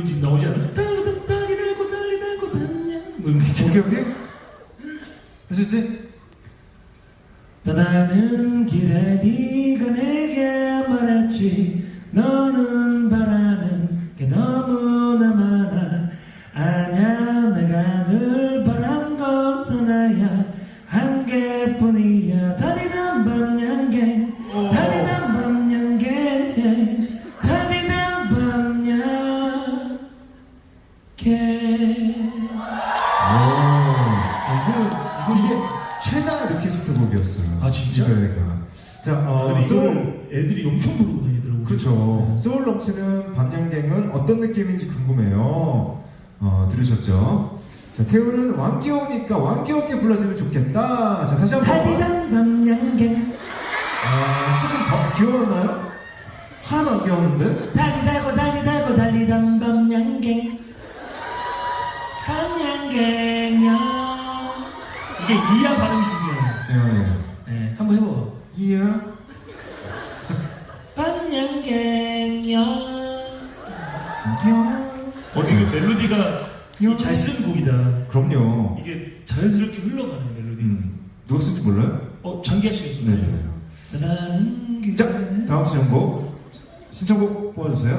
그 지금 나오지 않아? 달리다 달리 달고 달리 달고 달냐 뭐 이런 거 있잖아. 오케이 오케이 해주지? 떠나는 길에 네가 내게 말했지. 너는 바라는 게 너무나 많아. 아냐 내가 늘 바란 건 하나야. 한 개뿐이야 오 이게 최다 리퀘스트 곡이었어요. 아, 진짜? 이거가. 자 어, 근데 소울 이걸 애들이 엄청 부르고 다니더라고요. 그렇죠. 소울 넘치는 밤양갱은 어떤 느낌인지 궁금해요. 어 들으셨죠? 자 태우는 왕귀여우니까 왕귀엽게 불러주면 좋겠다. 자 다시 한 번. 달리던 밤양갱. 아 조금 더 귀여웠나요? 하나도 안 귀여웠는데 밤양갱요 이게 이야 발음이 중요해요. 예, 네, 한번 해봐. 예. 이야 밤양갱요 귀여워 어 이거 멜로디가 잘쓴 곡이다. 그럼요. 이게 자연스럽게 흘러가네 멜로디. 음, 누가 쓴지 몰라요? 어 장기하 씨가 네. 썼네. 나는 자 다음 신청곡. 신청곡 뽑아주세요